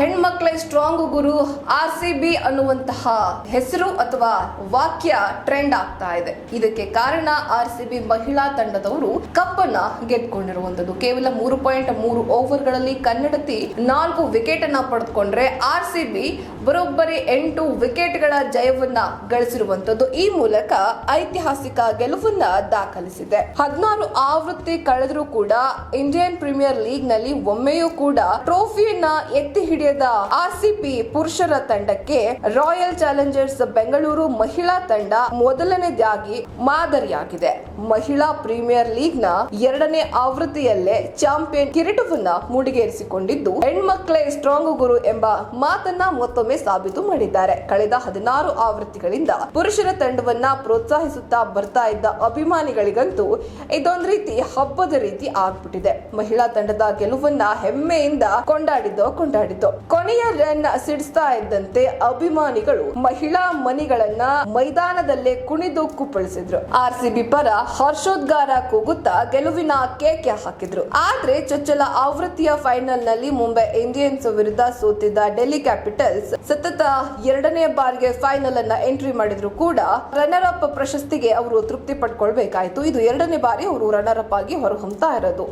ಹೆಣ್ಮಕ್ಳೇ ಸ್ಟ್ರಾಂಗ್ ಗುರು R C B ಅನ್ನುವಂತಹ ಹೆಸರು ಅಥವಾ ವಾಕ್ಯ ಟ್ರೆಂಡ್ ಆಗ್ತಾ ಇದೆ. ಇದಕ್ಕೆ ಕಾರಣ ಆರ್ ಸಿ ಬಿ ಮಹಿಳಾ ತಂಡದವರು ಕಪ್ಪನ್ನ ಗೆದ್ಕೊಂಡಿರುವಂತದ್ದು ಕೇವಲ ಮೂರು ಪಾಯಿಂಟ್ ಮೂರು ಓವರ್ಗಳಲ್ಲಿ ಕನ್ನಡತಿ ನಾಲ್ಕು ವಿಕೆಟ್ ಅನ್ನ ಪಡೆದುಕೊಂಡ್ರೆ ಆರ್ ಸಿ ಬಿ ಬರೋಬ್ಬರಿ ಎಂಟು ವಿಕೆಟ್ಗಳ ಜಯವನ್ನ ಗಳಿಸಿರುವಂತದ್ದು ಈ ಮೂಲಕ ಐತಿಹಾಸಿಕ ಗೆಲುವನ್ನ ದಾಖಲಿಸಿದೆ. ಹದಿನಾರು ಆವೃತ್ತಿ ಕಳೆದರೂ ಕೂಡ ಇಂಡಿಯನ್ ಪ್ರೀಮಿಯರ್ ಲೀಗ್ನಲ್ಲಿ ಒಮ್ಮೆಯೂ ಕೂಡ ಟ್ರೋಫಿಯನ್ನ ಎತ್ತಿ ಹಿಡಿಯದ ಆರ್ಸಿಬಿ ಪುರುಷರ ತಂಡಕ್ಕೆ ರಾಯಲ್ ಚಾಲೆಂಜರ್ಸ್ ಬೆಂಗಳೂರು ಮಹಿಳಾ ತಂಡ ಮೊದಲನೇದಾಗಿ ಮಾದರಿಯಾಗಿದೆ. ಮಹಿಳಾ ಪ್ರೀಮಿಯರ್ ಲೀಗ್ನ ಎರಡನೇ ಆವೃತ್ತಿಯಲ್ಲೇ ಚಾಂಪಿಯನ್ ಕಿರೀಟವನ್ನ ಮುಡಿಗೇರಿಸಿಕೊಂಡಿದ್ದು, ಹೆಣ್ಮಕ್ಳೇ ಸ್ಟ್ರಾಂಗ್ ಗುರು ಎಂಬ ಮಾತನ್ನ ಮತ್ತೊಮ್ಮೆ ಸಾಬೀತು ಮಾಡಿದ್ದಾರೆ. ಕಳೆದ ಹದಿನಾರು ಆವೃತ್ತಿಗಳಿಂದ ಪುರುಷರ ತಂಡವನ್ನ ಪ್ರೋತ್ಸಾಹಿಸುತ್ತಾ ಬರ್ತಾ ಇದ್ದ ಅಭಿಮಾನಿಗಳಿಗಂತೂ ಇದೊಂದು ರೀತಿ ಹಬ್ಬದ ರೀತಿ ಆಗ್ಬಿಟ್ಟಿದೆ. ಮಹಿಳಾ ತಂಡದ ಗೆಲುವನ್ನ ಹೆಮ್ಮೆಯಿಂದ ಕೊಂಡಾಡಿದ್ದೋ ಕೊಂಡಾಡಿದ್ದು. ಕೊನೆಯ ರನ್ ಸಿಡಿಸ್ತಾ ಇದ್ದಂತೆ ಅಭಿಮಾನಿಗಳು ಮಹಿಳಾ ಮನಿಗಳನ್ನ ಮೈದಾನದಲ್ಲೇ ಕುಣಿದು ಕುಪ್ಪಳಿಸಿದ್ರು. ಆರ್ ಸಿ ಬಿ ಪರ ಹರ್ಷೋದ್ಗಾರ ಕೂಗುತ್ತಾ ಗೆಲುವಿನ ಕೇಕೆ ಹಾಕಿದ್ರು. ಆದ್ರೆ ಚೊಚ್ಚಲ ಆವೃತ್ತಿಯ ಫೈನಲ್ನಲ್ಲಿ ಮುಂಬೈ ಇಂಡಿಯನ್ಸ್ ವಿರುದ್ಧ ಸೋತಿದ್ದ ಡೆಲ್ಲಿ ಕ್ಯಾಪಿಟಲ್ಸ್ ಸತತ ಎರಡನೇ ಬಾರಿಗೆ ಫೈನಲ್ ಅನ್ನ ಎಂಟ್ರಿ ಮಾಡಿದ್ರು ಕೂಡ ರನ್ನರ್ ಅಪ್ ಪ್ರಶಸ್ತಿಗೆ ಅವರು ತೃಪ್ತಿ ಪಡ್ಕೊಳ್ಬೇಕಾಯ್ತು. ಇದು ಎರಡನೇ ಬಾರಿ ಅವರು ರನ್ನರ್ ಅಪ್ ಆಗಿ ಹೊರಹೊಮ್ತಾ ಇರೋದು.